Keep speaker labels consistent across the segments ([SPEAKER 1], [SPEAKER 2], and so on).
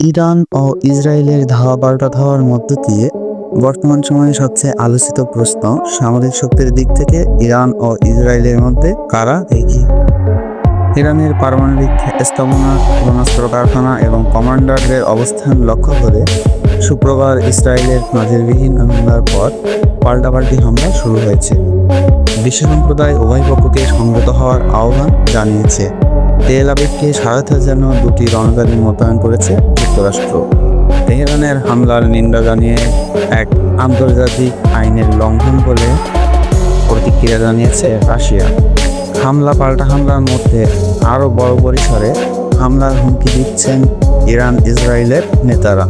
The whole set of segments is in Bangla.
[SPEAKER 1] ইরান ও ইসরায়েলের ধাওয়া পাল্টা ধাওয়ার মধ্য দিয়ে বর্তমান সময়ে সবচেয়ে আলোচিত প্রশ্ন সামরিক শক্তির দিক থেকে ইরান ও ইসরায়েলের মধ্যে কারা এগিয়ে? ইরানের পারমাণবিক স্থাপনা, ক্ষেপণাস্ত্র কারখানা এবং কমান্ডারদের অবস্থান লক্ষ্য করে শুক্রবার ইসরায়েলের নজিরবিহীন হামলার পর পাল্টাপাল্টি হামলা শুরু হয়েছে। বিশ্ব সম্প্রদায় উভয় পক্ষকে সংগত হওয়ার আহ্বান জানিয়েছে। তেল আবিবকে সহায়তা যেন দুটি রণগাড়ি মোতায়েন করেছে যুক্তরাষ্ট্র। তেহরানের হামলার নিন্দা জানিয়ে এক আন্তর্জাতিক আইনের লঙ্ঘন বলে প্রতিক্রিয়া জানিয়েছে রাশিয়া। হামলা পাল্টা হামলার মধ্যে আরও বড় পরিসরে হামলার হুমকি দিচ্ছেন ইরান ইসরায়েলের নেতারা।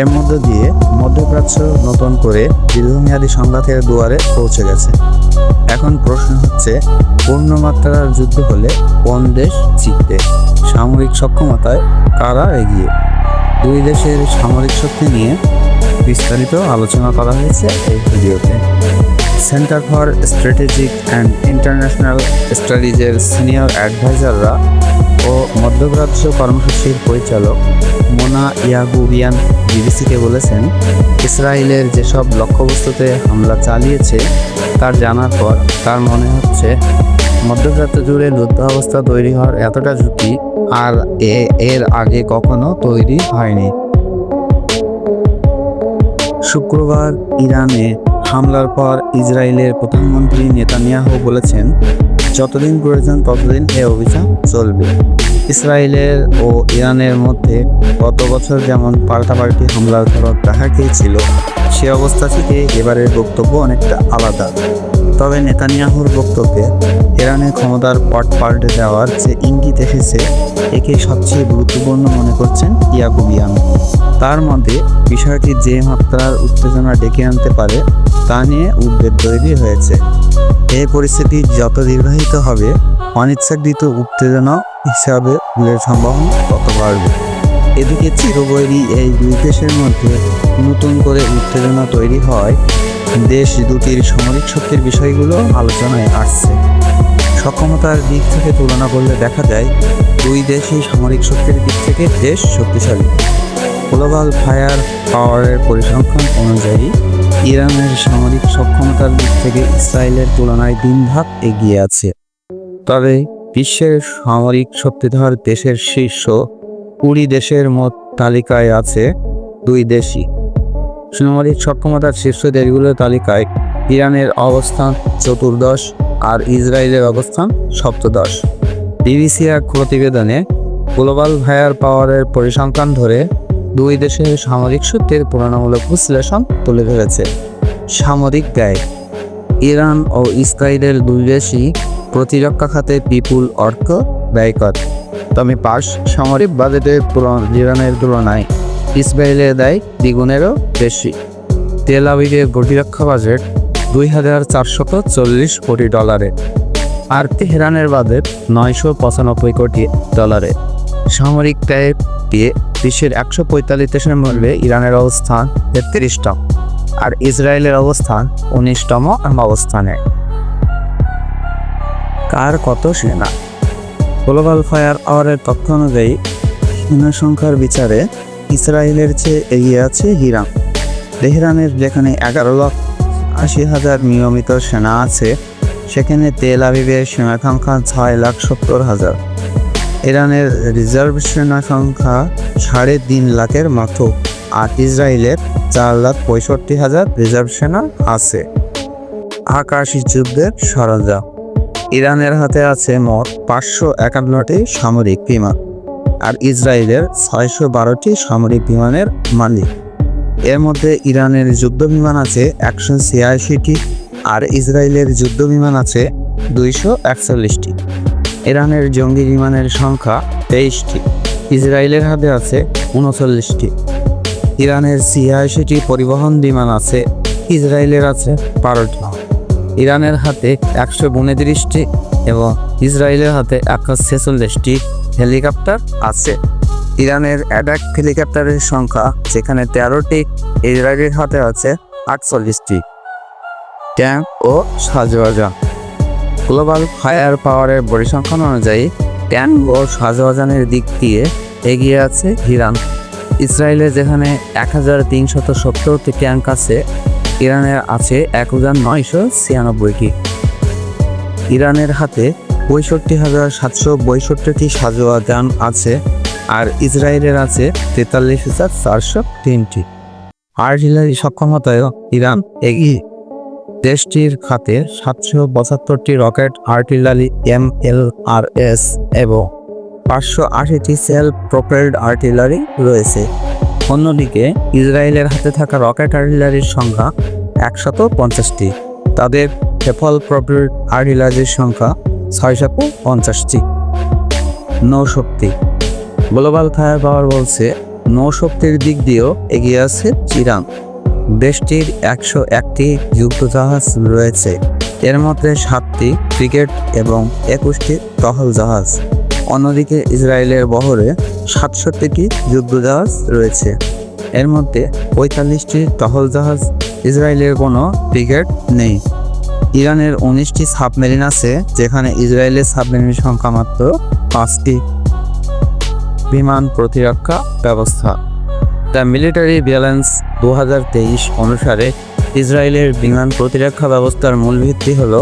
[SPEAKER 1] এর মধ্য দিয়ে মধ্যপ্রাচ্য নতুন করে দীর্ঘমেয়াদী সংঘাতের দুয়ারে পৌঁছে গেছে। এখন প্রশ্ন হচ্ছে, পূর্ণমাত্রার যুদ্ধ হলে কোন দেশ জিতবে? সামরিক সক্ষমতায় কারা এগিয়ে? দুই দেশের সামরিক শক্তি নিয়ে বিস্তারিত আলোচনা করা হয়েছে এই ভিডিওতে। Center for strategic and international স্টাডিজের senior অ্যাডভাইজাররা ও মধ্যপ্রাচ্য কর্মসূচির পরিচালক মোনা ইয়াগুবিয়ান বিবিসিকে বলেছেন, ইসরায়েলের যেসব লক্ষ্যবস্তুতে হামলা চালিয়েছে তার জানার পর তার মনে হচ্ছে মধ্যপ্রাচ্য জুড়ে যুদ্ধাবস্থা তৈরি হওয়ার এতটা ঝুঁকি আর এর আগে কখনো তৈরি হয়নি। শুক্রবার ইরানে হামলার পর ইসরায়েলের প্রধানমন্ত্রী নেতানিয়াহু বলেছেন যতদিন প্রয়োজন ততদিন এই অভিযান চলবে। ইসরায়েলের ও ইরানের মধ্যে গত বছর যেমন পাল্টাপাল্টি হামলার ধরন দেখা গিয়েছিল সে অবস্থা থেকে এবারের বক্তব্য অনেকটা আলাদা। তবে নেতানিয়াহুর বক্তব্যে ইরানের ক্ষমতার পট পাল্টে দেওয়ার যে ইঙ্গিত এসেছে একে সবচেয়ে গুরুত্বপূর্ণ মনে করছেন ইয়াকুবিয়ান তার মতে, বিষয়টি যে মাত্রার উত্তেজনা ডেকে আনতে পারে, তা নিয়ে উদ্বেগ তৈরি হয়েছে। এই পরিস্থিতি যত দীর্ঘায়িত হবে অনিচ্ছাকৃত উত্তেজনা হিসাবে ভুলের সম্ভাবনা তত বাড়বে? এদিকে চিরবৈরী এই দুই দেশের মধ্যে নতুন করে উত্তেজনা তৈরি হয় দেশ দুটির সামরিক শক্তির বিষয়গুলো আলোচনায় আসছে। সক্ষমতার দিক থেকে তুলনা করলে দেখা যায় দুই দেশই সামরিক শক্তির দিক থেকে বেশ শক্তিশালী। গ্লোবাল ফায়ার পাওয়ারের পরিসংখ্যান অনুযায়ী ইরানের সামরিক সক্ষমতার দিক থেকে ইসরায়েলের তুলনায় তিন ধাপ এগিয়ে আছে। তবে বিশ্বের সামরিক শক্তিধর দেশের শীর্ষ কুড়ি দেশের মোট তালিকায় আছে দুই দেশই। সামরিক সক্ষমতার শীর্ষ দেশগুলোর তালিকায় ইরানের অবস্থান চতুর্দশ আর ইসরায়েলের অবস্থান সপ্তদশ। বিবিসি এক প্রতিবেদনে গ্লোবাল ভায়ার পাওয়ারের পরিসংখ্যান ধরে দুই দেশের সামরিক শক্তির তুলনামূলক বিশ্লেষণ তুলে ধরেছে। সামরিক ব্যয়, ইরান ও ইসরায়েলের দুই দেশই প্রতিরক্ষা খাতে বিপুল অর্থ ব্যয় করে। তবে পাশ সামরিক তুলনা ইরানের তুলনায় ইসরায়েলের দেয় দ্বিগুণেরও বেশি। তেল আবিবের প্রতিরক্ষা বাজেট দুই হাজার চারশত চল্লিশ কোটি ডলারে আর তেহরানের বাজেট নয়শো পঁচানব্বই কোটি ডলারে। সামরিক ব্যয় দিয়ে বিশ্বের একশো পঁয়তাল্লিশ দেশের মধ্যে ইরানের অবস্থান তেত্রিশতম আর ইসরায়েলের অবস্থান উনিশতম অবস্থানে। কার কত সেনা? গ্লোবাল ফায়ার আওয়ারের তথ্য অনুযায়ী সেনা সংখ্যার বিচারে ইসরায়েলের চেয়ে এগিয়ে আছে হিরান তেহরানের যেখানে এগারো লাখ আশি হাজার নিয়মিত সেনা আছে, সেখানে তেল আবিবের সেনা সংখ্যা ছয় লাখ সত্তর হাজার। ইরানের রিজার্ভ সেনা সংখ্যা সাড়ে তিন লাখের মতো, আর ইসরায়েলের চার লাখ পঁয়ষট্টি হাজার রিজার্ভ সেনা আছে। আকাশি যুদ্ধের সরঞ্জাম। ইরানের হাতে আছে মোট পাঁচশো একান্নটি সামরিক বিমান আর ইসরায়েলের ছয়শো বারোটি সামরিক বিমানের মালিক। এর মধ্যে ইরানের যুদ্ধ বিমান আছে একশো ছিয়াশিটি আর ইসরায়েলের যুদ্ধ বিমান আছে দুইশো একচল্লিশটি। ইরানের জঙ্গি বিমানের সংখ্যা তেইশটি। ইসরায়েলের হাতে আছে উনচল্লিশটি। ইরানের ছিয়াশিটি পরিবহন বিমান আছে, ইসরায়েলের আছে বারোটি। ইরানের হাতে একশো উনত্রিশটি এবং ইসরায়েলের হাতে একশো ছেচল্লিশটি হেলিকপ্টার আছে। ইরানের অ্যাডাক হেলিকপ্টারের সংখ্যা, যেখানে তেরোটি, ইসরায়েলের হাতে আছে আটচল্লিশটি। ট্যাঙ্ক ও সাজওয়াজা গ্লোবাল ফায়ার পাওয়ারের পরিসংখ্যান অনুযায়ী, ট্যাঙ্ক ও সাজওয়াজানের দিক দিয়ে এগিয়ে আছে ইরান। ইসরায়েলের যেখানে এক হাজার তিনশত সত্তরটি ট্যাঙ্ক আছে ইরানের আছে এক হাজার নয়শো ছিয়ানব্বইটি ইরানের হাতে পঁয়ষট্টি হাজার সাতশো পঁয়ষট্টিটি সাজোয়া যান আছে আর ইসরায়েলের আছে তেতাল্লিশ হাজার চারশো তিনটি। আর্টিলারি সক্ষমতায়ও ইরান এগিয়ে। দেশটির খাতে সাতশো পঁচাত্তরটি rocket artillery M L R S এবং পাঁচশো আশিটি সেলফ প্রপেলড আর্টিলারি রয়েছে। অন্যদিকে ইসরায়েলের হাতে থাকা রকেট আর্টিলারির সংখ্যা একশত পঞ্চাশটি। তাদের হেফল প্রপেলড আর্টিলারির সংখ্যা ছয়শত পঞ্চাশটি। নৌশক্তি। গ্লোবাল ফায়ার পাওয়ার বলছে নৌশক্তির দিক দিয়েও এগিয়ে আছে ইরান। দেশটির একশো একটি যুদ্ধজাহাজ রয়েছে। এর মধ্যে সাতটি ক্রিকেট এবং একুশটি টহল জাহাজ। অন্যদিকে ইসরায়েলের বহরে সাতষট্টিটি যুদ্ধজাহাজ রয়েছে। এর মধ্যে পঁয়তাল্লিশটি টহল জাহাজ ইসরায়েলের কোনো ক্রিকেট নেই। ইরানের উনিশটি সাবমেরিন আছে, যেখানে ইসরায়েলের সাবমেরিনের সংখ্যা মাত্র পাঁচটি। বিমান প্রতিরক্ষা ব্যবস্থা। দ্য মিলিটারি ব্যালেন্স দু হাজার তেইশ অনুসারে ইসরায়েলের বিমান প্রতিরক্ষা ব্যবস্থার মূল ভিত্তি হল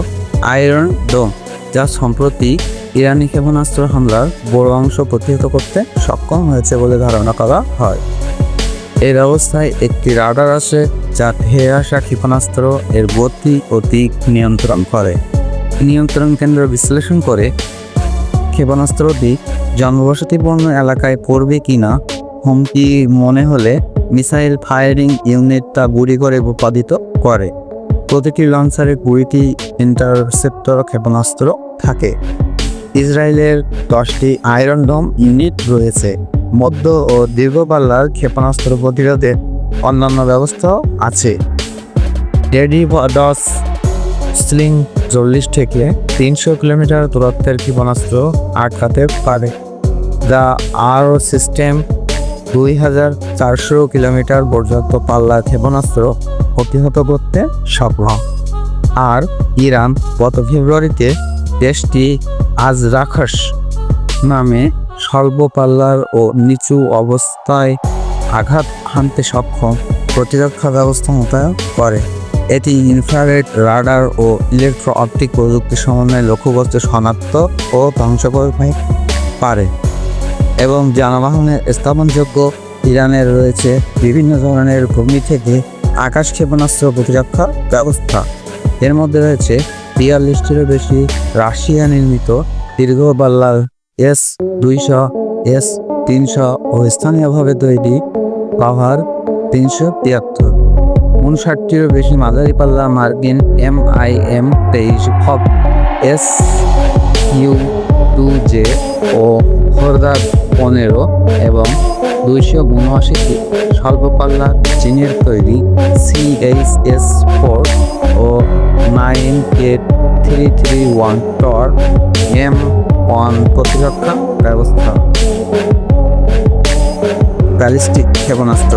[SPEAKER 1] আয়রন ডোম, যা সম্প্রতি ইরানি ক্ষেপণাস্ত্র হামলার বড় অংশ প্রতিহত করতে সক্ষম হয়েছে বলে ধারণা করা হয়। এই ব্যবস্থায় একটি রাডার আছে যা ধেয়ে আসা ক্ষেপণাস্ত্র এর গতি ও দিক নিয়ন্ত্রণ করে। নিয়ন্ত্রণ কেন্দ্র বিশ্লেষণ করে ক্ষেপণাস্ত্রটি জনবসতিপূর্ণ এলাকায় পড়বে কিনা হুমকি মনে হলে মিসাইল ফায়ারিং ইউনিট তা গুলি করে উৎপাদিত করে। প্রতিটি লঞ্চারে কুড়িটি ইন্টারসেপ্টর ক্ষেপণাস্ত্র থাকে। ইসরায়েলের দশটি আয়রন ডোম ইউনিট রয়েছে। মধ্য ও দীর্ঘপাল্লার ক্ষেপণাস্ত্র প্রতিরোধে অন্যান্য ব্যবস্থাও আছে। ডেডি ডস স্লিং চল্লিশ থেকে তিনশো কিলোমিটার দূরত্বের ক্ষেপণাস্ত্র আটকাতে পারে। দ্য আরও সিস্টেম দুই হাজার চারশো কিলোমিটার পর্যন্ত পাল্লার ক্ষেপণাস্ত্র প্রতিহত করতে সক্ষম। আর ইরান গত ফেব্রুয়ারিতে দেশটি আজ রাখাস। নামে স্বল্প পাল্লার ও নিচু অবস্থায় আঘাত হানতে সক্ষম। প্রতিরক্ষা ব্যবস্থা মোতায়েন করে। এটি ইনফ্রারেড রাডার ও ইলেকট্রো অপটিক প্রযুক্তি সমন্বয়ে লক্ষ্যবস্তু শনাক্ত ও ধ্বংস করতে পারে এবং যানবাহনের স্থাপনযোগ্য ইরানের রয়েছে বিভিন্ন ধরনের ভূমি থেকে আকাশ ক্ষেপণাস্ত্র প্রতিরক্ষা ব্যবস্থা। এর মধ্যে রয়েছে বিয়াল্লিশটিরও বেশি রাশিয়া নির্মিত দীর্ঘ পাল্লার এস দুইশো, এস তিনশো ও স্থানীয়ভাবে তৈরি পাওয়ার তিনশো তিয়াত্তর। উনষাটটিরও বেশি মাঝারি পাল্লা মার্কিন এম আই এম তেইশ হব S U two J O খোরদার পনেরো এবং দুইশো উনআশিটি স্বল্প পাল্লা চীনের তৈরি C H S four O nine eight three three one Tor M one প্রতিরক্ষা ব্যবস্থা। ব্যালিস্টিক ক্ষেপণাস্ত্র।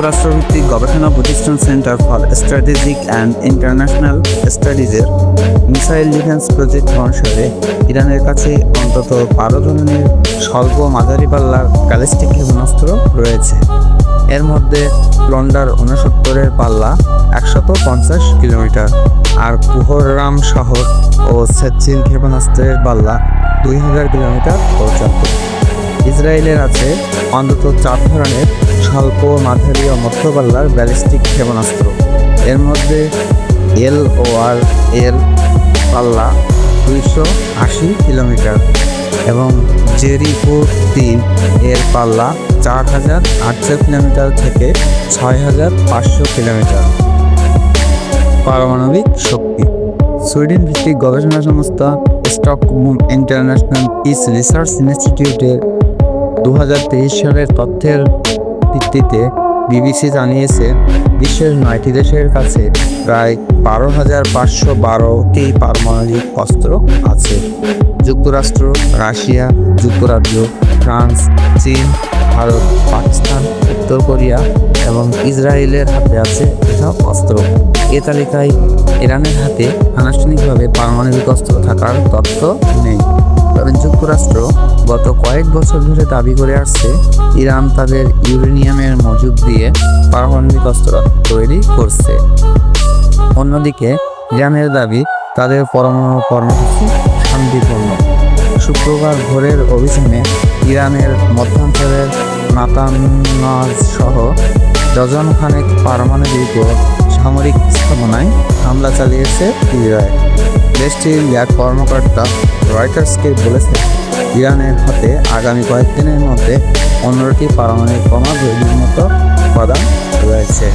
[SPEAKER 1] যুক্তরাষ্ট্রভিত্তিক গবেষণা প্রতিষ্ঠান center for strategic and international স্টাডিজের missile defence project অনুসারে ইরানের কাছে অন্তত বারো ধরনের স্বল্প মাঝারি পাল্লার ব্যালিস্টিক ক্ষেপণাস্ত্র রয়েছে। এর মধ্যে প্লন্ডার উনসত্তরের পাল্লা একশত পঞ্চাশ কিলোমিটার আর কুহররাম শহর ও সেচিল ক্ষেপণাস্ত্রের পাল্লা দুই হাজার কিলোমিটার পর্যন্ত ইসরায়েলের আছে অন্তত চার ধরনের স্বল্প মাঝারি ও মধ্যপাল্লার ব্যালিস্টিক ক্ষেপণাস্ত্র। এর মধ্যে এল ও আর এর পাল্লা দুইশো আশি কিলোমিটার এবং জেরিকো তিন এর পাল্লা চার হাজার আটশো কিলোমিটার থেকে ছয় হাজার পাঁচশো কিলোমিটার। পারমাণবিক শক্তি। সুইডেন ভিত্তিক গবেষণা সংস্থা স্টকহোম ইন্টারন্যাশনাল পিস রিসার্চ ইনস্টিটিউটের দু হাজার তেইশ সালের তথ্যের ভিত্তিতে বিবিসি জানিয়েছে, বিশ্বের নয়টি দেশের কাছে প্রায় বারো হাজার পাঁচশো বারোটি পারমাণবিক অস্ত্র আছে। যুক্তরাষ্ট্র, রাশিয়া, যুক্তরাজ্য, ফ্রান্স, চীন, ভারত, পাকিস্তান, উত্তর কোরিয়া এবং ইসরায়েলের হাতে আছে এসব অস্ত্র। এ তালিকায় ইরানের হাতে আনুষ্ঠানিকভাবে পারমাণবিক অস্ত্র থাকার তথ্য নেই। তবে যুক্তরাষ্ট্র গত কয়েক বছর ধরে দাবি করে আসছে, ইরান তাদের ইউরেনিয়ামের মজুদ দিয়ে পারমাণবিক অস্ত্র তৈরি করছে। অন্যদিকে, ইরানের দাবি, তাদের পরমাণু কর্মসূচি শান্তিপূর্ণ। শুক্রবার ভোরের অভিযানে ইরানের মধ্যাঞ্চলের নাতানাজ সহ ডজন খানেক পারমাণবিক সামরিক স্থাপনায় হামলা চালিয়েছে ইসরায়েল দেশটির এক কর্মকর্তা রয়টার্সকে বলেছে, ইরানের হাতে আগামী কয়েকদিনের মধ্যে অন্যটি পারমাণবিক বোমা তৈরির মতো উপাদান রয়েছে।